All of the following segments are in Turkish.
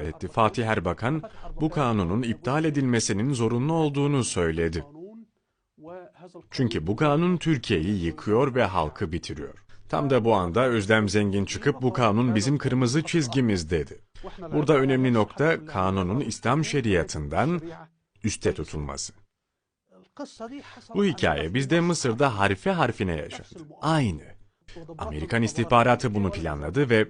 etti. Fatih Erbakan bu kanunun iptal edilmesinin zorunlu olduğunu söyledi. Çünkü bu kanun Türkiye'yi yıkıyor ve halkı bitiriyor. Tam da bu anda Özlem Zengin çıkıp bu kanun bizim kırmızı çizgimiz dedi. Burada önemli nokta kanunun İslam şeriatından üste tutulması. Bu hikaye bizde Mısır'da harfi harfine yaşandı. Aynı. Amerikan istihbaratı bunu planladı ve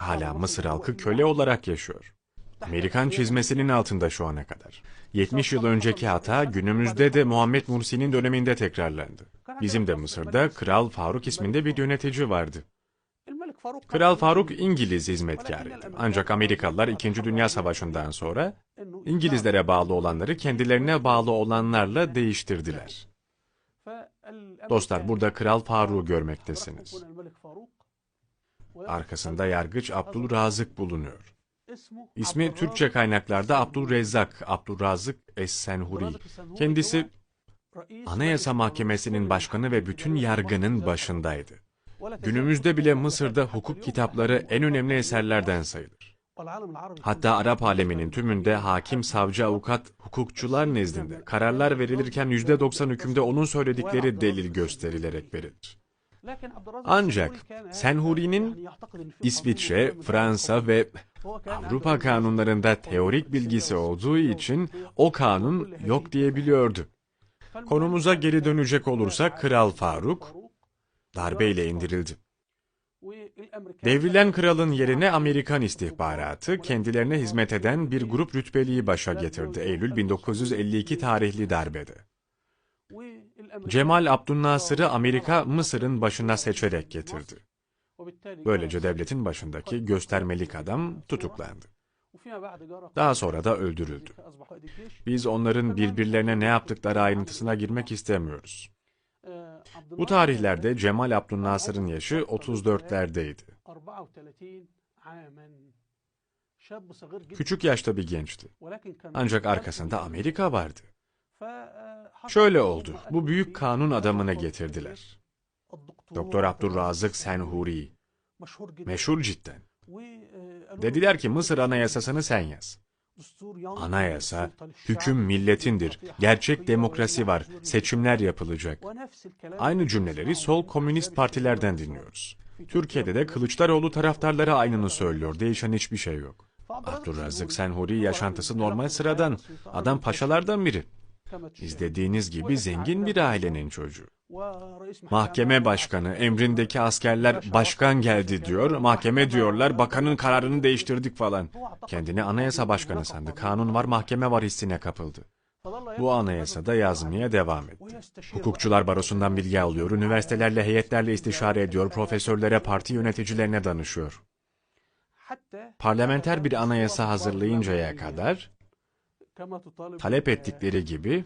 hala Mısır halkı köle olarak yaşıyor. Amerikan çizmesinin altında şu ana kadar. 70 yıl önceki hata günümüzde de Muhammed Mursi'nin döneminde tekrarlandı. Bizim de Mısır'da Kral Faruk isminde bir yönetici vardı. Kral Faruk İngiliz hizmetkarıydı. Ancak Amerikalılar 2. Dünya Savaşı'ndan sonra İngilizlere bağlı olanları kendilerine bağlı olanlarla değiştirdiler. Dostlar burada Kral Faruk'u görmektesiniz. Arkasında yargıç Abdülrazık bulunuyor. İsmi Türkçe kaynaklarda Abdülrezzak, Abdülrazık Es-Senhuri. Kendisi Anayasa Mahkemesi'nin başkanı ve bütün yargının başındaydı. Günümüzde bile Mısır'da hukuk kitapları en önemli eserlerden sayılır. Hatta Arap aleminin tümünde hakim, savcı, avukat, hukukçular nezdinde kararlar verilirken %90 hükümde onun söyledikleri delil gösterilerek verilir. Ancak Senhuri'nin İsviçre, Fransa ve Avrupa kanunlarında teorik bilgisi olduğu için o kanun yok diyebiliyordu. Konumuza geri dönecek olursak Kral Faruk darbeyle indirildi. Devrilen kralın yerine Amerikan istihbaratı kendilerine hizmet eden bir grup rütbeliyi başa getirdi Eylül 1952 tarihli darbede. Cemal Abdülnasır'ı Amerika Mısır'ın başına seçerek getirdi. Böylece devletin başındaki göstermelik adam tutuklandı. Daha sonra da öldürüldü. Biz onların birbirlerine ne yaptıkları ayrıntısına girmek istemiyoruz. Bu tarihlerde Cemal Abdülnasır'ın yaşı 34'lerdeydi. Küçük yaşta bir gençti. Ancak arkasında Amerika vardı. Şöyle oldu. Bu büyük kanun adamını getirdiler. Doktor Abdurrazık Senhuri. Meşhur cidden. Dediler ki Mısır anayasasını sen yaz. Anayasa, hüküm milletindir, gerçek demokrasi var, seçimler yapılacak. Aynı cümleleri sol komünist partilerden dinliyoruz. Türkiye'de de Kılıçdaroğlu taraftarları aynını söylüyor, değişen hiçbir şey yok. Abdurrazık Senhuri yaşantısı normal sıradan, adam paşalardan biri. İzlediğiniz gibi zengin bir ailenin çocuğu. Mahkeme başkanı, emrindeki askerler başkan geldi diyor, mahkeme diyorlar bakanın kararını değiştirdik falan. Kendini anayasa başkanı sandı, kanun var mahkeme var hissine kapıldı. Bu anayasada yazmaya devam etti. Hukukçular barosundan bilgi alıyor, üniversitelerle heyetlerle istişare ediyor, profesörlere, parti yöneticilerine danışıyor. Parlamenter bir anayasa hazırlayıncaya kadar talep ettikleri gibi,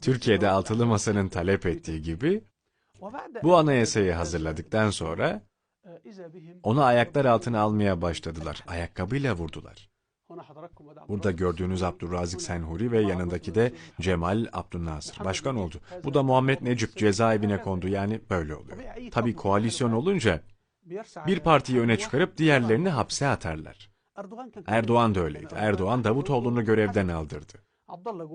Türkiye'de altılı masanın talep ettiği gibi, bu anayasayı hazırladıktan sonra onu ayaklar altına almaya başladılar. Ayakkabıyla vurdular. Burada gördüğünüz Abdurrazık Senhuri ve yanındaki de Cemal Abdülnasır başkan oldu. Bu da Muhammed Necip cezaevine kondu yani böyle oluyor. Tabi koalisyon olunca bir partiyi öne çıkarıp diğerlerini hapse atarlar. Erdoğan da öyleydi. Erdoğan Davutoğlu'nu görevden aldırdı.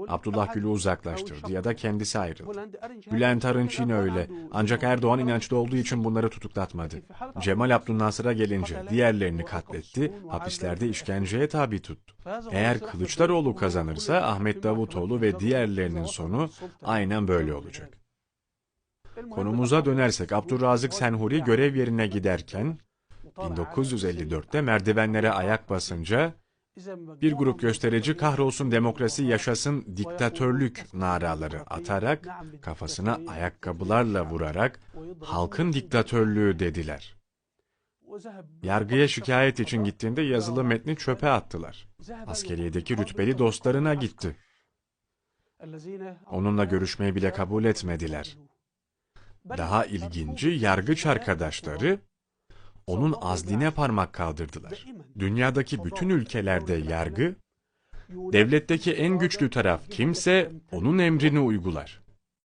Abdullah Gül'ü uzaklaştırdı ya da kendisi ayrıldı. Bülent Arınç yine öyle. Ancak Erdoğan inançlı olduğu için bunları tutuklatmadı. Cemal Abdülnasır'a gelince diğerlerini katletti, hapislerde işkenceye tabi tuttu. Eğer Kılıçdaroğlu kazanırsa Ahmet Davutoğlu ve diğerlerinin sonu aynen böyle olacak. Konumuza dönersek Abdurrazık Senhuri görev yerine giderken 1954'te merdivenlere ayak basınca bir grup gösterici kahrolsun demokrasi yaşasın diktatörlük naraları atarak kafasına ayakkabılarla vurarak halkın diktatörlüğü dediler. Yargıya şikayet için gittiğinde yazılı metni çöpe attılar. Askeriyedeki rütbeli dostlarına gitti. Onunla görüşmeyi bile kabul etmediler. Daha ilginci yargıç arkadaşları onun azline parmak kaldırdılar. Dünyadaki bütün ülkelerde yargı, devletteki en güçlü taraf kimse onun emrini uygular.